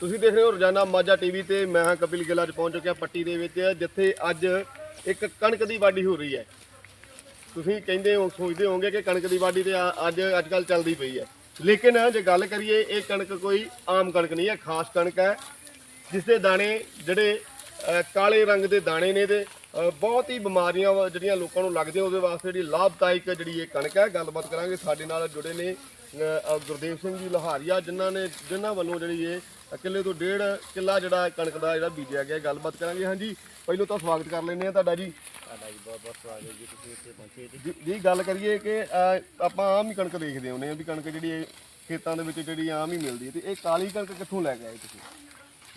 ਤੁਸੀਂ ਦੇਖ ਰਹੇ ਹੋ ਰੋਜ਼ਾਨਾ ਮਾਝਾ ਟੀਵੀ ਤੇ ਮੈਂ ਹਾਂ ਕਪਿਲ ਗਿੱਲ ਅੱਜ ਪਹੁੰਚ ਚੁੱਕਿਆ ਪੱਟੀ ਦੇ ਵਿੱਚ ਜਿੱਥੇ ਅੱਜ ਇੱਕ ਕਣਕ ਦੀ ਵਾਢੀ ਹੋ ਰਹੀ ਹੈ। ਤੁਸੀਂ ਕਹਿੰਦੇ ਹੋ ਸੋਚਦੇ ਹੋਵੋਗੇ ਕਿ ਕਣਕ ਦੀ ਵਾਢੀ ਤੇ ਆ- ਅੱਜ ਅੱਜ ਕੱਲ ਚੱਲਦੀ ਪਈ ਹੈ। ਲੇਕਿਨ ਜੇ ਗੱਲ ਕਰੀਏ ਇਹ ਕਣਕ ਕੋਈ ਆਮ ਕਣਕ ਨਹੀਂ ਹੈ ਖਾਸ ਕਣਕ ਹੈ ਜਿਸ ਦੇ ਦਾਣੇ ਜਿਹੜੇ ਅ, ਕਾਲੇ ਰੰਗ ਦੇ ਦਾਣੇ ਨੇ ਤੇ ਅ, ਬਹੁਤ ਹੀ ਬਿਮਾਰੀਆਂ ਵਾ ਜਿਹੜੀਆਂ ਲੋਕਾਂ ਨੂੰ ਲੱਗਦੀਆਂ ਉਹਦੇ ਵਾਸਤੇ ਜਿਹੜੀ ਲਾਭਦਾਇਕ ਜਿਹੜੀ ਇਹ ਕਣਕ ਹੈ ਗੱਲਬਾਤ ਕਰਾਂਗੇ। ਸਾਡੇ ਨਾਲ ਜੁੜੇ ਨੇ ਅ, ਅ, ਗੁਰਦੇਵ ਸਿੰਘ ਜੀ ਲੋਹਾਰੀਆ ਜਿਨ੍ਹਾਂ ਨੇ ਜਿਨ੍ਹਾਂ ਵੱਲੋਂ ਜਿਹੜੀ ਇਹ ਕਿੱਲੇ ਤੋਂ ਡੇਢ ਕਿੱਲਾ ਜਿਹੜਾ ਕਣਕ ਦਾ ਜਿਹੜਾ ਬੀਜਿਆ ਗਿਆ ਗੱਲਬਾਤ ਕਰਾਂਗੇ। ਹਾਂਜੀ ਪਹਿਲਾਂ ਤਾਂ ਸਵਾਗਤ ਕਰ ਲੈਂਦੇ ਆ ਤੁਹਾਡਾ ਜੀ। ਤੁਹਾਡਾ ਜੀ ਬਹੁਤ ਬਹੁਤ ਸਵਾਗਤ ਹੈ ਜੀ ਤੁਸੀਂ ਇੱਥੇ ਪਹੁੰਚੇ ਜੀ। ਜੀ- ਗੱਲ ਕਰੀਏ ਕਿ ਆਪਾਂ ਆਮ ਹੀ ਕਣਕ ਦੇਖਦੇ ਹੁੰਦੇ ਆ ਵੀ ਕਣਕ ਜਿਹੜੀ ਇਹ ਖੇਤਾਂ ਦੇ ਵਿੱਚ ਜਿਹੜੀ ਆਮ ਹੀ ਮਿਲਦੀ ਹੈ ਤੇ ਇਹ ਕਾਲੀ ਕਣਕ ਕਿੱਥੋਂ ਲੈ ਕੇ ਆਏ ਤੁਸੀਂ?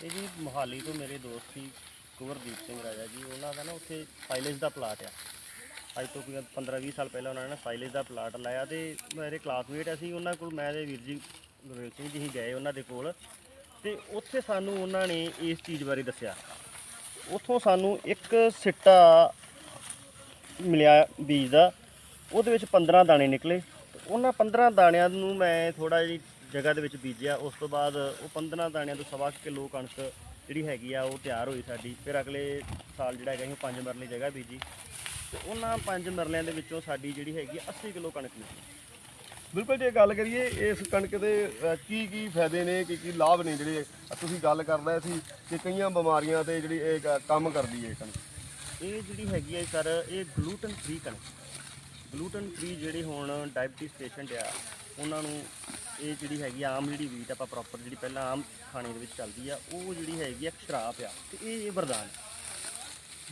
ਇਹ ਜੀ ਮੋਹਾਲੀ ਤੋਂ ਮੇਰੇ ਦੋਸਤ ਸੀ ਕੁਵਰਦੀਪ ਸਿੰਘ ਰਾਜਾ ਜੀ ਉਹਨਾਂ ਦਾ ਨਾ ਉੱਥੇ ਸਾਈਲੇਜ ਦਾ ਪਲਾਟ ਆ। ਅੱਜ ਤੋਂ ਕੋਈ 15-20 ਸਾਲ ਪਹਿਲਾਂ ਉਹਨਾਂ ਨੇ ਸਾਈਲੇਜ ਦਾ ਪਲਾਟ ਲਾਇਆ ਤੇ ਮੇਰੇ ਕਲਾਸਮੇਟ ਅਸੀਂ ਉਹਨਾਂ ਕੋਲ ਮੈਂ ਤੇ ਵੀਰ ਜੀ ਗੁਰਵੇਲ ਸਿੰਘ ਜੀ ਹੀ ਗਏ ਉਹਨਾਂ ਦੇ ਕੋਲ। ਤੇ ਉੱਥੇ ਸਾਨੂੰ ਉਹਨਾਂ ਨੇ ਇਸ ਚੀਜ਼ ਬਾਰੇ ਦੱਸਿਆ। ਉੱਥੋਂ ਸਾਨੂੰ ਇੱਕ ਸਿੱਟਾ ਮਿਲਿਆ ਬੀਜ ਦਾ, ਉਹਦੇ ਵਿੱਚ 15 ਦਾਣੇ ਨਿਕਲੇ। ਤੇ ਉਹਨਾਂ 15 ਦਾਣਿਆਂ ਨੂੰ ਮੈਂ ਥੋੜਾ ਜਿਹੀ ਜਗ੍ਹਾ ਦੇ ਵਿੱਚ ਬੀਜਿਆ। ਉਸ ਤੋਂ ਬਾਅਦ ਉਹ 15 ਦਾਣਿਆਂ ਤੋਂ ਸਵਾ ਕੁ ਕਿਲੋ ਕਣਕ ਜਿਹੜੀ ਹੈਗੀ ਆ, ਉਹ ਤਿਆਰ ਹੋਈ ਸਾਡੀ। ਫਿਰ ਅਗਲੇ ਸਾਲ ਜਿਹੜਾ ਹੈਗਾ ਅਸੀਂ ਪੰਜ ਮਰਲੇ ਜਗ੍ਹਾ ਬੀਜੀ। ਤੇ ਉਹਨਾਂ ਪੰਜ ਮਰਲਿਆਂ ਦੇ ਵਿੱਚੋਂ ਸਾਡੀ ਜਿਹੜੀ ਹੈਗੀ ਆ 80 ਕਿਲੋ ਕਣਕ ਨਿਕਲੀ। ਬਿਲਕੁਲ ਜੇ ਗੱਲ ਕਰੀਏ ਇਸ ਕਣਕ ਦੇ ਅ, ਕੀ ਕੀ ਫਾਇਦੇ ਨੇ ਕੀ ਕੀ ਲਾਭ ਨੇ ਜਿਹੜੇ ਤੁਸੀਂ ਗੱਲ ਕਰ ਸੀ ਕਿ ਕਈਆਂ ਬਿਮਾਰੀਆਂ ਤੇ ਜਿਹੜੀ ਇਹ ਕ- ਕੰਮ ਕਰਦੀ ਹੈ ਇਹ ਕਣਕ। ਇਹ ਜਿਹੜੀ ਹੈਗੀ ਹੈ ਸਰ ਇਹ ਗਲੂਟਨ ਫ੍ਰੀ ਕਣਕ। ਗਲੂਟਨ ਫ੍ਰੀ ਜਿਹੜੇ ਹੁਣ ਡਾਇਬਟੀਜ਼ ਪੇਸ਼ੈਂਟ ਆ ਉਹਨਾਂ ਨੂੰ ਇਹ ਜਿਹੜੀ ਹੈਗੀ ਆ, ਆਮ ਜਿਹੜੀ ਵੀਟ ਆਪਾਂ ਪ੍ਰੋਪਰ ਜਿਹੜੀ ਪਹਿਲਾਂ ਆਮ ਖਾਣੇ ਦੇ ਵਿੱਚ ਚੱਲਦੀ ਆ ਉਹ ਜਿਹੜੀ ਹੈਗੀ ਆ ਇੱਕ ਸ਼ਰਾਬ ਆ। ਤੇ ਇਹ ਇਹ ਵਰਦਾਨ। ਹੈ।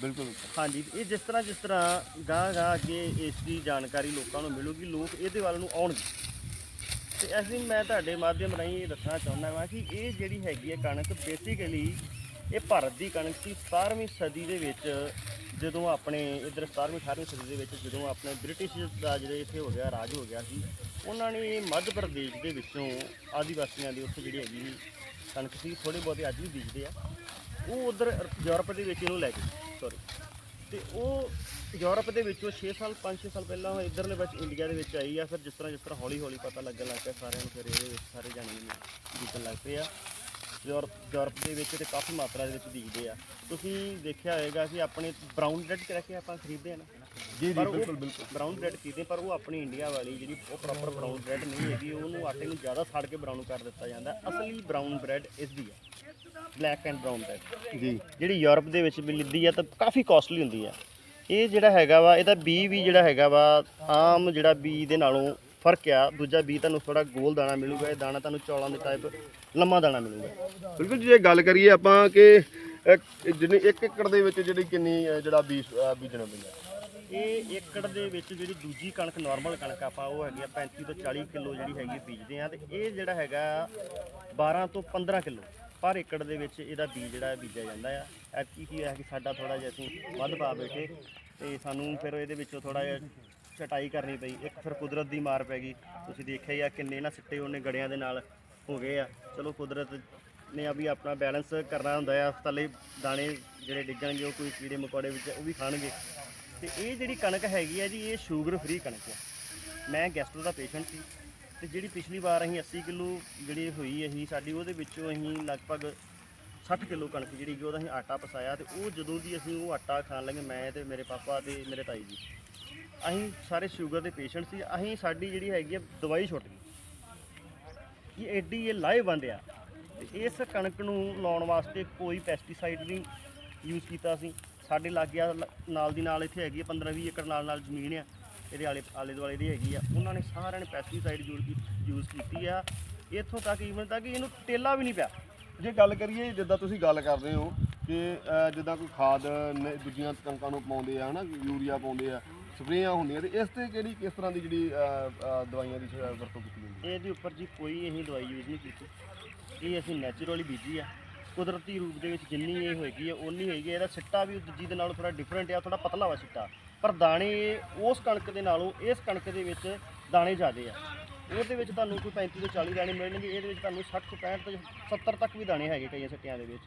ਬਿਲਕੁਲ ਹਾਂਜੀ, ਇਹ ਜਿਸ ਤਰ੍ਹਾਂ ਜਿਸ ਤਰ੍ਹਾਂ ਗਾਂ ਗਾਂ ਅੱਗੇ ਇਸ ਦੀ ਜਾਣਕਾਰੀ ਲੋਕਾਂ ਨੂੰ ਮਿਲੂਗੀ, ਲੋਕ ਇਹਦੇ ਵੱਲ ਨੂੰ ਆਉਣਗੇ। ਤੇ ਅਸੀਂ ਮੈਂ ਤੁਹਾਡੇ ਮਾਧਿਅਮ ਰਾਹੀਂ ਇਹ ਦੱਸਣਾ ਚਾਹੁੰਦਾ ਹਾਂ ਕਿ ਇਹ ਜਿਹੜੀ ਹੈਗੀ ਹੈ ਕਣਕ ਬੇਸਿਕਲੀ ਇਹ ਭਾਰਤ ਦੀ ਕਣਕ ਸੀ। 17ਵੀਂ ਸਦੀ ਦੇ ਵਿੱਚ ਜਦੋਂ ਆਪਣੇ, ਇਧਰ 17ਵੀਂ 18ਵੀਂ ਸਦੀ ਦੇ ਵਿੱਚ ਜਦੋਂ ਆਪਣੇ ਬ੍ਰਿਟਿਸ਼ ਦਾ ਜਿਹੜੇ ਇੱਥੇ ਹੋ ਗਿਆ, ਰਾਜ ਹੋ ਗਿਆ ਸੀ, ਉਹਨਾਂ ਨੇ ਮੱਧ ਪ੍ਰਦੇਸ਼ ਦੇ ਵਿੱਚੋਂ ਆਦੀਵਾਸੀਆਂ ਦੀ ਉੱਥੇ ਜਿਹੜੀ ਹੈਗੀ ਕਣਕ ਸੀ ਥੋੜੇ ਬਹੁਤੇ ਅੱਜ ਵੀ ਬੀਜਦੇ ਆ। ਉਹ ਉਧਰ ਯੂਰਪ ਦੇ ਵਿੱਚ ਇਹਨੂੰ ਲੈ ਗਏ। ਸੌਰੀ। ਤੇ ਉਹ ਯੂਰਪ ਦੇ ਵਿੱਚੋਂ 6 ਸਾਲ 5-6 ਸਾਲ ਪਹਿਲਾਂ ਉਹ ਇਧਰਲੇ ਵਿੱਚ ਇੰਡੀਆ ਦੇ ਵਿੱਚ ਆਈ ਆ, ਫਿਰ ਜਿਸ ਤਰ੍ਹਾਂ ਜਿਸ ਤਰ੍ਹਾਂ ਹੌਲੀ ਹੌਲੀ ਪਤਾ ਲੱਗਣ ਲੱਗ ਪਿਆ ਸਾਰਿਆਂ ਨੂੰ, ਫਿਰ ਇਹਦੇ ਵਿੱਚ ਸਾਰੇ ਜਾਣੇ ਨੂੰ ਬੀਜਣ ਲੱਗ ਪਏ ਆ। ਯੂਰਪ ਯੂਰਪ ਦੇ ਵਿੱਚ ਤੇ ਕਾਫੀ ਮਾਤਰਾ ਦੇ ਵਿੱਚ ਬੀਜਦੇ ਆ। ਤੁਸੀਂ ਦੇਖਿਆ ਹੋਵੇਗਾ ਕਿ ਆਪਣੇ ਬਰਾਊਨ ਬ੍ਰੈਡ ਕਰਕੇ ਆਪਾਂ ਖਰੀਦਦੇ ਆ ਨਾ? ਜੀ ਜੀ ਪਰ ਬਿਲਕੁਲ ਬਿਲਕੁਲ। ਬ੍ਰਾਊਨ ਬ੍ਰੈਡ ਖਰੀਦਦੇ ਪਰ ਉਹ ਆਪਣੀ ਇੰਡੀਆ ਵਾਲੀ ਜਿਹੜੀ ਉਹ ਪ੍ਰੋਪਰ ਬ੍ਰਾਊਨ ਬ੍ਰੈਡ ਨਹੀਂ ਹੈਗੀ ਉਹਨੂੰ ਆਟੇ ਨੂੰ ਜ਼ਿਆਦਾ ਸਾੜ ਕੇ ਬ੍ਰਾਊਨ ਕਰ ਦਿੱਤਾ ਜਾਂਦਾ। ਅਸਲੀ ਬ੍ਰਾਊਨ ਬ੍ਰੈਡ ਇਸ ਦੀ ਹੈ ਬਲੈਕ ਐਂਡ ਬ੍ਰਾਊਨ ਬ੍ਰੈਡ ਜੀ। ਜਿਹੜੀ ਯੂਰਪ ਦੇ ਵਿੱਚ ਮਿਲਦੀ ਆ ਤਾਂ ਕਾਫੀ ਕਾਸਟਲੀ ਹੁੰਦੀ ਆ। ਇਹ ਜਿਹੜਾ ਹੈਗਾ ਵਾ ਇਹਦਾ ਬੀ ਵੀ ਜਿਹੜਾ ਹੈਗਾ ਵਾ ਆਮ ਜਿਹੜਾ ਬੀ ਦੇ ਨਾਲੋਂ ਫ਼ਰਕ ਆ। ਦੂਜਾ ਬੀ ਤੁਹਾਨੂੰ ਥੋੜਾ ਗੋਲ ਦਾਣਾ ਮਿਲੂਗਾ ਇਹ ਦਾਣਾ ਤੁਹਾਨੂੰ ਚੌਲਾਂ ਦੇ ਟਾਈਪ ਲੰਮਾ ਦਾਣਾ ਮਿਲੂਗਾ। ਬਿਲਕੁਲ ਜੀ, ਜੇ ਗੱਲ ਕਰੀਏ ਆਪਾਂ ਕਿ ਜਿੰਨੀ 1 ਏਕੜ ਦੇ ਵਿੱਚ ਜਿਹੜੀ ਕਿੰਨੀ ਜਿਹੜਾ ਅ, ਬੀਜਣਾ ਪੈਂਦਾ ਇਹ ਏਕੜ ਦੇ ਵਿੱਚ ਜਿਹੜੀ ਦੂਜੀ ਕਣਕ ਨਾਰਮਲ ਕਣਕ ਆਪਾਂ ਉਹ ਹੈਗੀ ਆ 35 ਤੋਂ 40 ਕਿਲੋ ਜਿਹੜੀ ਹੈਗੀ ਬੀਜਦੇ ਆ ਤੇ ਇਹ ਜਿਹੜਾ ਹੈਗਾ 12 ਤੋਂ 15 ਕਿਲੋ ਪਰ ਏਕੜ ਦੇ ਵਿੱਚ ਇਹਦਾ ਬੀਜ ਜਿਹੜਾ ਬੀਜਿਆ ਜਾਂਦਾ ਆ। ਐਤਕੀ ਕੀ ਹੋਇਆ ਕਿ ਸਾਡਾ ਥੋੜਾ ਜਿਹਾ ਅਸੀਂ ਵੱਧ ਪਾ ਬੈਠੇ ਤੇ ਸਾਨੂੰ ਫਿਰ ਇਹਦੇ ਵਿੱਚੋਂ ਥੋੜਾ ਜਿਹਾ ਛਟਾਈ ਕਰਨੀ ਪਈ। ਇੱਕ ਫਿਰ ਕੁਦਰਤ ਦੀ ਮਾਰ ਪੈ ਗਈ। ਤੁਸੀਂ ਦੇਖਿਆ ਹੀ ਆ ਕਿੰਨੇ ਨਾ ਸਿੱਟੇ ਉਹਨੇ ਗੜਿਆਂ ਦੇ ਨਾਲ ਹੋ ਗਏ ਆ। ਚਲੋ ਕੁਦਰਤ ਨੇ ਆ ਵੀ ਆਪਣਾ ਬੈਲੈਂਸ ਕਰਨਾ ਹੁੰਦਾ ਆ। ਥੱਲੇ ਦਾਣੇ ਜਿਹੜੇ ਡਿੱਗਣਗੇ, ਉਹ ਕੋਈ ਕੀੜੇ ਮਕੌੜੇ ਵਿੱਚ ਉਹ ਵੀ ਖਾਣਗੇ। ਤੇ ਇਹ ਜਿਹੜੀ ਕਣਕ ਹੈਗੀ ਆ ਜੀ, ਇਹ ਸ਼ੂਗਰ ਫ੍ਰੀ ਕਣਕ ਆ। ਮੈਂ ਗੈਸਟਰੋ ਦਾ ਪੇਸ਼ੈਂਟ ਸੀ ਤੇ ਜਿਹੜੀ ਪਿਛਲੀ ਵਾਰ ਅਸੀਂ 80 ਕਿਲੋ ਜਿਹੜੀ ਹੋਈ ਅਸੀਂ ਸਾਡੀ ਉਹਦੇ ਵਿੱਚੋਂ ਅਸੀਂ ਲਗਭਗ 60 ਕਿਲੋ ਕਣਕ ਜਿਹੜੀ ਕਿ ਉਹਦਾ ਅਸੀਂ ਆਟਾ ਪਸਾਇਆ ਤੇ ਉਹ ਜਦੋਂ ਦੀ ਅਸੀਂ ਉਹ ਆਟਾ ਖਾਣ ਲੱਗੇ, ਮੈਂ ਤੇ ਮੇਰੇ ਪਾਪਾ ਤੇ ਮੇਰੇ ਤਾਈ ਜੀ, ਅਸੀਂ ਸਾਰੇ ਸ਼ੂਗਰ ਦੇ ਪੇਸ਼ੈਂਟ ਸੀ, ਅਸੀਂ ਸਾਡੀ ਜਿਹੜੀ ਹੈਗੀ ਆ ਦਵਾਈ ਛੁੱਟ ਗਈ। ਇਹ ਐਡੀ ਇਹ ਲਾਹੇਵੰਦ ਆ। ਤੇ ਇਸ ਕਣਕ ਨੂੰ ਲਾਉਣ ਵਾਸਤੇ ਕੋਈ ਪੈਸਟੀਸਾਈਡ ਨਹੀਂ ਯੂਜ਼ ਕੀਤਾ ਸੀ ਸਾਡੇ ਲਾਗੇ ਆ ਲ- ਨਾਲ ਦੀ ਨਾਲ ਇੱਥੇ ਹੈਗੀ ਆ 15 20 ਏਕੜ ਨਾਲ ਨਾਲ ਜ਼ਮੀਨ ਆ। ਇਹਦੇ ਆਲੇ ਆਲੇ ਦੁਆਲੇ ਦੀ ਹੈਗੀ ਆ। ਉਹਨਾਂ ਨੇ ਸਾਰਿਆਂ ਨੇ ਪੈਸਟੀਸਾਈਡ ਯੂਜ਼ ਯੂਜ਼ ਕੀਤੀ ਆ। ਇੱਥੋਂ ਤੱਕ ਈਵਨ ਤੱਕ ਕਿ ਇਹਨੂੰ ਟੇਲਾ ਵੀ ਨਹੀਂ ਪਿਆ। ਜੇ ਗੱਲ ਕਰੀਏ ਜਿੱਦਾਂ ਤੁਸੀਂ ਗੱਲ ਕਰਦੇ ਹੋ ਕਿ ਜਿੱਦਾਂ ਕੋਈ ਖਾਦ ਨ- ਦੂਜੀਆਂ ਕਣਕਾਂ ਨੂੰ ਪਾਉਂਦੇ ਆ ਹਨਾ ਯੂਰੀਆ ਪਾਉਂਦੇ ਆ ਸਪਰੇਆਂ ਹੁੰਦੀਆਂ ਤੇ ਇਸ ਤੇ ਕਿਹੜੀ ਕਿਸ ਤਰ੍ਹਾਂ ਦੀ ਜਿਹੜੀ ਦਵਾਈਆਂ ਦੀ ਸ- ਵਰਤੋਂ ਕੀਤੀ ਜਾਂਦੀ ਹੈ? ਇਹਦੇ ਉੱਪਰ ਜੀ ਕੋਈ ਅਸੀਂ ਦਵਾਈ ਯੂਜ਼ ਨਹੀਂ ਕੀਤੀ। ਇਹ ਅਸੀਂ ਨੈਚੁਰਲੀ ਬੀਜੀ ਆ। ਕੁਦਰਤੀ ਰੂਪ ਦੇ ਵਿੱਚ ਜਿੰਨੀ ਇਹ ਹੋਏਗੀ ਹੈ ਉਨੀ ਹੋਏਗੀ ਇਹਦਾ ਸਿੱਟਾ ਵੀ ਦੂਜੀ ਦੇ ਨਾਲੋਂ ਥੋੜਾ ਡਿਫਰੈਂਟ ਆ ਥੋੜਾ ਪਤਲਾ ਵਾ ਸਿੱਟਾ। ਪਰ ਦਾਣੇ ਉਸ ਕਣਕ ਦੇ ਨਾਲੋਂ, ਇਸ ਕਣਕ ਦੇ ਵਿੱਚ ਦਾਣੇ ਜ਼ਿਆਦੇ ਆ। ਉਹਦੇ ਵਿੱਚ ਤੁਹਾਨੂੰ ਕੋਈ 35 ਤੋਂ 40 ਦਾਣੇ ਮਿਲਣਗੇ, ਇਹਦੇ ਵਿੱਚ ਤੁਹਾਨੂੰ 60 ਤੋਂ 65 ਤੋਂ 70 ਤੱਕ ਵੀ ਦਾਣੇ ਹੈਗੇ ਕਈਆਂ ਸਿੱਟਿਆਂ ਦੇ ਵਿੱਚ।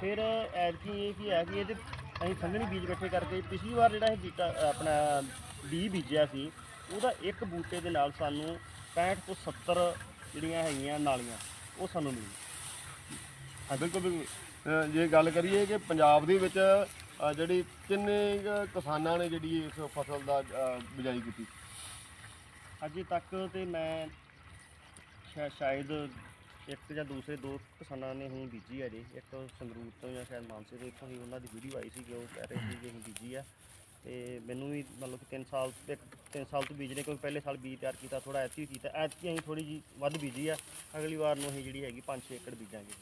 ਫਿਰ ਐਤਕੀ ਇਹ ਕੀ ਹੈ ਕਿ ਇਹਦੇ ਅਸੀਂ ਸੰਘਣੀ ਬੀਜ ਇਕੱਠੇ ਕਰਕੇ, ਪਿਛਲੀ ਵਾਰ ਜਿਹੜਾ ਇਹ ਬੀਟਾ, ਆਪਣਾ ਬੀ ਬੀਜਿਆ ਸੀ, ਉਹਦਾ ਇੱਕ ਬੂਟੇ ਦੇ ਨਾਲ ਸਾਨੂੰ 65 ਤੋਂ 70 ਜਿਹੜੀਆਂ ਹੈਗੀਆਂ ਨਾਲੀਆਂ, ਉਹ ਸਾਨੂੰ ਮਿਲੀ ਬਿਲਕੁਲ ਬਿਲਕੁਲ। ਜੇ ਗੱਲ ਕਰੀਏ ਕਿ ਪੰਜਾਬ ਦੇ ਵਿੱਚ, ਅਹ, ਜਿਹੜੀ ਕਿੰਨੇ ਕੁ ਕਿਸਾਨਾਂ ਨੇ ਜਿਹੜੀ ਇਸ ਫਸਲ ਦਾ, ਅਹ, ਬਿਜਾਈ ਕੀਤੀ? ਅਜੇ ਤੱਕ ਤੇ ਮੈਂ ਸ਼ਾ- ਸ਼ਾਇਦ ਇੱਕ ਜਾਂ ਦੂਸਰੇ ਦੋ ਕਿਸਾਨਾਂ ਨੇ ਹੁਣ ਬੀਜੀ ਹੈ ਜੀ। ਇੱਕ ਸੰਗਰੂਰ ਤੋਂ ਜਾਂ ਸ਼ਾਇਦ ਮਾਨਸੇ ਤੋਂ ਇੱਥੋਂ ਹੀ ਉਹਨਾਂ ਦੀ ਵੀਡੀਓ ਆਈ ਸੀ ਕਿ ਉਹ ਕਹਿ ਰਹੇ ਸੀ ਕਿ ਅਸੀਂ ਬੀਜੀ ਆ। ਤੇ ਮੈਨੂੰ ਵੀ ਮਤਲਬ ਕਿ 3 ਸਾਲ, ਇੱਕ 3 ਸਾਲ ਤੋਂ ਬੀਜ ਬੀਜਣੇ, ਕਿਉਂਕਿ ਪਹਿਲੇ ਸਾਲ ਬੀਜ ਤਿਆਰ ਕੀਤਾ ਥੋੜਾ ਐਤਕੀ ਕੀਤਾ। ਐਤਕੀ ਅਸੀਂ ਥੋੜੀ ਜੀ ਵੱਧ ਬੀਜੀ ਆ। ਅਗਲੀ ਵਾਰ ਨੂੰ ਅਸੀਂ ਜਿਹੜੀ ਹੈਗੀ 5-6 ਏਕੜ ਬੀਜਾਂਗੇ।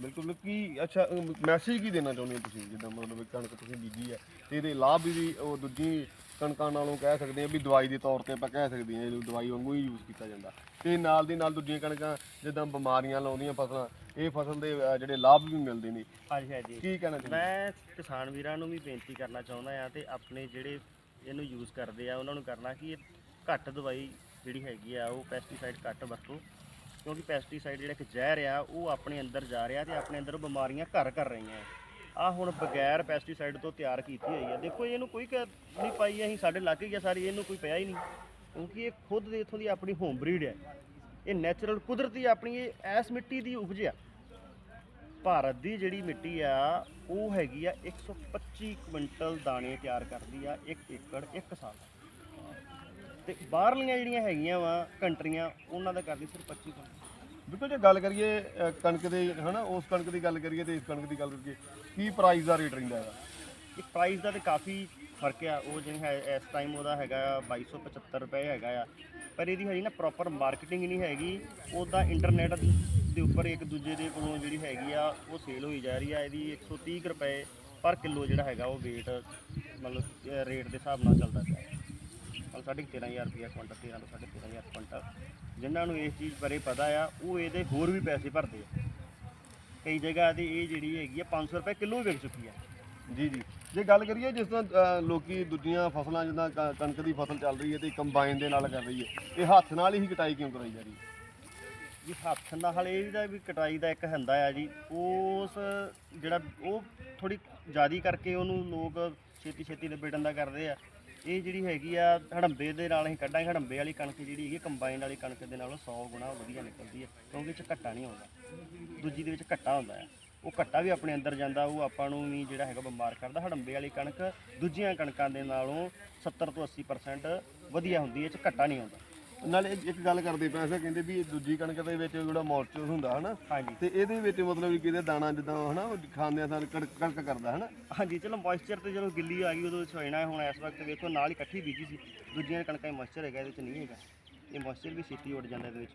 ਬਿਲਕੁਲ ਕੀ ਅੱਛਾ ਮੈਸੇਜ ਕੀ ਦੇਣਾ ਚਾਹੁੰਦੇ ਹੋ ਤੁਸੀਂ? ਜਿੱਦਾਂ ਮਤਲਬ ਕਣਕ ਤੁਸੀਂ ਬੀਜੀ ਹੈ ਤੇ ਇਹਦੇ ਲਾਭ ਵੀ ਉਹ ਦੂਜੀ ਕਣਕਾਂ ਨਾਲੋਂ ਕਹਿ ਸਕਦੇ ਆ ਵੀ ਦਵਾਈ ਦੇ ਤੌਰ ਤੇ ਆਪਾਂ ਕਹਿ ਸਕਦੇ ਆ ਇਹਨੂੰ ਦਵਾਈ ਵਾਂਗੂ ਹੀ ਯੂਜ਼ ਕੀਤਾ ਜਾਂਦਾ। ਤੇ ਨਾਲ ਦੀ ਨਾਲ ਦੂਜੀਆਂ ਕਣਕਾਂ ਜਿੱਦਾਂ ਬਿਮਾਰੀਆਂ ਲਾਉਂਦੀਆਂ ਫਸਲਾਂ ਇਹ ਫਸਲ ਦੇ ਜਿਹੜੇ ਲਾਭ ਵੀ ਮਿਲਦੇ ਨੇ। ਹਾਂਜੀ ਹਾਂਜੀ। ਕੀ ਕਹਿਣਾ ਚਾਹੁੰਦੇ ਮੈਂ ਕਿਸਾਨ ਵੀਰਾਂ ਨੂੰ ਵੀ ਬੇਨਤੀ ਕਰਨਾ ਚਾਹੁੰਦਾ ਆ ਤੇ ਆਪਣੇ ਜਿਹੜੇ ਇਹਨੂੰ ਯੂਜ਼ ਕਰਦੇ ਆ ਉਹਨਾਂ ਨੂੰ ਕਰਨਾ ਕਿ ਇਹ ਘੱਟ ਦਵਾਈ ਜਿਹੜੀ ਹੈਗੀ ਆ ਉਹ ਪੈਸਟੀਸਾਈਡ ਘੱਟ ਵਰਤੋ। ਕਿਉਂਕਿ ਪੈਸਟੀਸਾਈਡ ਜਿਹੜਾ ਇੱਕ ਜ਼ਹਿਰ ਆ, ਉਹ ਆਪਣੇ ਅੰਦਰ ਜਾ ਰਿਹਾ ਤੇ ਆਪਣੇ ਅੰਦਰ ਬਿਮਾਰੀਆਂ ਘਰ ਕਰ ਰਹੀਆਂ। ਆ ਹੁਣ ਬਗੈਰ ਪੈਸਟੀਸਾਈਡ ਤੋਂ ਤਿਆਰ ਕੀਤੀ ਹੋਈ ਆ। ਦੇਖੋ, ਇਹਨੂੰ ਕੋਈ ਕ- ਨਹੀਂ ਪਾਈ, ਅਸੀਂ ਸਾਡੇ ਲਾਗੇ ਗਿਆ ਸਾਰੀ, ਇਹਨੂੰ ਕੋਈ ਪਿਆ ਹੀ ਨਹੀਂ। ਕਿਉਂਕਿ ਇਹ ਖੁਦ ਦੇ ਇਥੋਂ ਦੀ ਆਪਣੀ ਹੋਮ ਬਰੀਡ ਹੈ ਇਹ ਨੈਚੁਰਲ ਕੁਦਰਤੀ ਆਪਣੀ ਇਹ ਐਸ ਮਿੱਟੀ ਦੀ ਉਪਜ ਆ। ਭਾਰਤ ਦੀ ਜਿਹੜੀ ਮਿੱਟੀ ਆ, ਉਹ ਹੈਗੀ ਆ 125 ਕੁਇੰਟਲ ਦਾਣੇ ਤਿਆਰ ਕਰਦੀ ਆ 1 ਏਕੜ 1 ਸਾਲ। ਤੇ ਬਾਹਰਲੀਆਂ ਜਿਹੜੀਆਂ ਹੈਗੀਆਂ ਵਾ ਕੰਟਰੀਆਂ ਉਹਨਾਂ ਦਾ ਕਰਦੀ ਸਿਰਫ 25 ਕੁਇੰਟਲ ਬਿਲਕੁਲ ਜੇ ਗੱਲ ਕਰੀਏ ਕਣਕ ਦੇ ਹਨਾ ਉਸ ਕਣਕ ਦੀ ਗੱਲ ਕਰੀਏ ਤੇ ਇਸ ਕਣਕ ਦੀ ਗੱਲ ਕਰੀਏ ਕੀ ਪ੍ਰਾਈਸ ਦਾ ਰੇਟ ਰਹਿੰਦਾ ਹੈਗਾ? ਇਹ ਪ੍ਰਾਈਸ ਦਾ ਤੇ ਕਾਫੀ ਫ਼ਰਕ ਆ। ਉਹ ਜਿਵੇਂ ਹੈ ਇਸ ਟਾਈਮ ਉਹਦਾ ਹੈਗਾ ਆ 2275 ਰੁਪਏ ਹੈਗਾ ਆ। ਪਰ ਇਹਦੀ ਹਜੇ ਨਾ ਪ੍ਰੋਪਰ ਮਾਰਕੀਟਿੰਗ ਨਹੀਂ ਹੈਗੀ। ਉਹਦਾ ਇੰਟਰਨੈਟ ਦੇ ਉੱਪਰ ਇੱਕ ਦੂਜੇ ਦੇ ਕੋਲੋਂ ਜਿਹੜੀ ਹੈਗੀ ਆ ਉਹ ਸੇਲ ਹੋਈ ਜਾ ਰਹੀ ਆ। ਇਹਦੀ 130 ਕੁ ਰੁਪਏ ਪਰ ਕਿਲੋ ਜਿਹੜਾ ਹੈਗਾ ਉਹ weight ਮਤਲਬ ਰੇਟ ਦੇ ਹਿਸਾਬ ਨਾਲ ਚੱਲਦਾ ਪਿਆ। ਹੈ। ਮਤਲਬ ਸਾਢੇ ਕੁ 13000 ਰੁਪਏ ਕੁਇੰਟਲ 13 ਤੋਂ ਸਾਢੇ 13000 ਕੁਇੰਟਲ ਜਿਨ੍ਹਾਂ ਨੂੰ ਇਸ ਚੀਜ਼ ਬਾਰੇ ਪਤਾ ਆ ਉਹ ਇਹਦੇ ਹੋਰ ਵੀ ਪੈਸੇ ਭਰਦੇ ਆ। ਕਈ ਜਗ੍ਹਾ ਤੇ ਇਹ ਜਿਹੜੀ ਹੈਗੀ ਆ 500 ਰੁਪਏ ਕਿਲੋ ਵਿਕ ਚੁੱਕੀ ਆ। ਜੀ ਜੀ। ਜੇ ਗੱਲ ਕਰੀਏ ਜਿਸ ਤਰ੍ਹਾਂ ਅਹ, ਲੋਕੀ ਦੂਜੀਆਂ ਫਸਲਾਂ ਜਿੱਦਾਂ ਕ- ਕਣਕ ਦੀ ਫਸਲ ਚੱਲ ਰਹੀ ਹੈ ਤੇ ਕੰਬਾਈਨ ਦੇ ਨਾਲ ਕਰ ਰਹੀ ਹੈ ਇਹ ਹੱਥ ਨਾਲ ਹੀ ਕਟਾਈ ਕਿਉਂ ਕਰਾਈ ਜਾ ਰਹੀ ਹੈ? ਜੀ ਹੱਥ ਨਾਲ ਇਹਦਾ ਵੀ ਕਟਾਈ ਦਾ ਇੱਕ ਹੁੰਦਾ ਆ ਜੀ ਉਸ ਜਿਹੜਾ ਉਹ ਥੋੜੀ ਜ਼ਿਆਦੀ ਕਰਕੇ ਉਹਨੂੰ ਲੋਕ ਛੇਤੀ ਛੇਤੀ ਨਿਬੇੜਨ ਦਾ ਕਰਦੇ ਆ। ਇਹ ਜਿਹੜੀ ਹੈਗੀ ਆ, ਹੜੰਬੇ ਦੇ ਨਾਲ ਅਸੀਂ ਕੱਢਾਂਗੇ, ਹੜੰਬੇ ਵਾਲੀ ਕਣਕ ਜਿਹੜੀ ਹੈਗੀ ਕੰਬਾਈਨ ਵਾਲੀ ਕਣਕ ਦੇ ਨਾਲੋਂ 100 ਗੁਣਾ ਵਧੀਆ ਨਿਕਲਦੀ ਹੈ ਕਿਉਂਕਿ ਇਹ 'ਚ ਘੱਟਾ ਨਹੀਂ ਆਉਂਦਾ। ਦੂਜੀ ਦੇ ਵਿੱਚ ਘੱਟਾ ਹੁੰਦਾ ਆ ਉਹ ਘੱਟਾ ਵੀ ਆਪਣੇ ਅੰਦਰ ਜਾਂਦਾ, ਉਹ ਆਪਾਂ ਨੂੰ ਵੀ ਜਿਹੜਾ ਹੈਗਾ ਬਿਮਾਰ ਕਰਦਾ। ਹੜੰਬੇ ਵਾਲੀ ਕਣਕ ਦੂਜੀਆਂ ਕਣਕਾਂ ਦੇ ਨਾਲੋਂ 70 ਤੋਂ 80% ਵਧੀਆ ਹੁੰਦੀ ਹੈ, ਇਹ 'ਚ ਘੱਟਾ ਨਹੀਂ ਆਉਂਦਾ। ਨਾਲੇ ਇੱਕ- ਇੱਕ ਗੱਲ ਕਰਦੇ ਪਏ ਸੀ ਕਹਿੰਦੇ ਵੀ ਇਹ ਦੂਜੀ ਕਣਕ ਦੇ ਵਿੱਚ ਜਿਹੜਾ ਮੋਇਸਚਰ ਹੁੰਦਾ ਹਨਾ? ਹਾਂਜੀ। ਤੇ ਇਹਦੇ ਵਿੱਚ ਮਤਲਬ ਵੀ ਕਿਤੇ ਦਾਣਾ ਜਿੱਦਾਂ ਹਨਾ ਉਹ ਖਾਂਦੇ ਆ ਸਾਨੂੰ ਕੜਕ ਕੜਕ ਕਰਦਾ ਹਨਾ? ਹਾਂਜੀ ਚਲੋ ਮੋਇਸਚਰ ਤੇ ਜਦੋਂ ਗਿੱਲੀ ਆ ਗਈ ਉਦੋਂ ਹੈ। ਹੁਣ ਇਸ ਵਕਤ ਵੇਖੋ ਨਾਲ ਹੀ ਇਕੱਠੀ ਬੀਜੀ ਸੀ। ਦੂਜੀਆਂ ਕਣਕਾਂ 'ਚ ਮੋਇਸਚਰ ਹੈਗਾ ਇਹਦੇ ਵਿੱਚ ਨਹੀਂ ਹੈਗਾ। ਇਹ ਮੋਇਸਚਰ ਵੀ ਛੇਤੀ ਉੱਡ ਜਾਂਦਾ ਇਹਦੇ ਵਿੱਚ।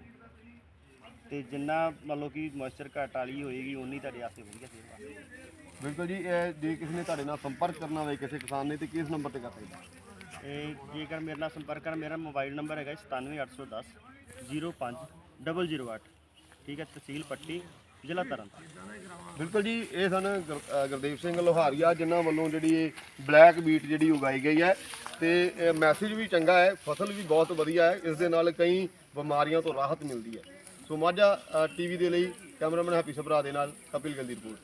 ਤੇ ਜਿੰਨਾ ਮੰਨ ਲਓ ਕਿ ਮੋਇਸਚਰ ਘੱਟ ਵਾਲੀ ਹੋਏਗੀ ਉਨੀ ਤੁਹਾਡੇ ਵਾਸਤੇ ਵਧੀਆ ਸੇਵਾ ਬਿਲਕੁਲ ਜੀ ਇਹ ਜੇ ਕਿਸੇ ਨੇ ਤੁਹਾਡੇ ਨਾਲ ਸੰਪਰਕ ਕਰਨਾ ਹੋਵੇ ਕਿਸੇ ਕਿਸਾਨ ਨੇ ਤੇ ਕਿਸ ਨੰਬਰ ਤੇ ਕਰ ਸਕਦਾ ਇਹ ਜੇਕਰ ਮੇਰੇ ਨਾਲ ਸੰਪਰਕ ਕਰ, ਮੇਰਾ ਮੋਬਾਈਲ ਨੰਬਰ ਹੈਗਾ 97810 05008 ਠੀਕ ਹੈ, ਤਹਿਸੀਲ ਪੱਟੀ, ਜ਼ਿਲ੍ਹਾ ਤਰਨਤਾਰਨ। ਬਿਲਕੁਲ ਜੀ, ਇਹ ਸਨ ਗੁਰ- ਅਹ ਗੁਰਦੇਵ ਸਿੰਘ ਲੋਹਾਰੀਆ, ਜਿਨ੍ਹਾਂ ਵੱਲੋਂ ਜਿਹੜੀ ਇਹ ਬਲੈਕ ਬੀਟ ਜਿਹੜੀ ਉਗਾਈ ਗਈ ਹੈ। ਤੇ ਮੈਸੇਜ ਵੀ ਚੰਗਾ ਹੈ, ਫਸਲ ਵੀ ਬਹੁਤ ਵਧੀਆ ਹੈ, ਇਸ ਦੇ ਨਾਲ ਕਈ ਬਿਮਾਰੀਆਂ ਤੋਂ ਰਾਹਤ ਮਿਲਦੀ ਹੈ। ਸੋ ਮਾਝਾ ਟੀਵੀ ਦੇ ਲਈ ਕੈਮਰਾਮੈਨ ਹੈਪੀ ਸਭਰਾ ਦੇ ਨਾਲ ਕਪਿਲ ਗੰਦੀ ਰਿਪੋਰਟ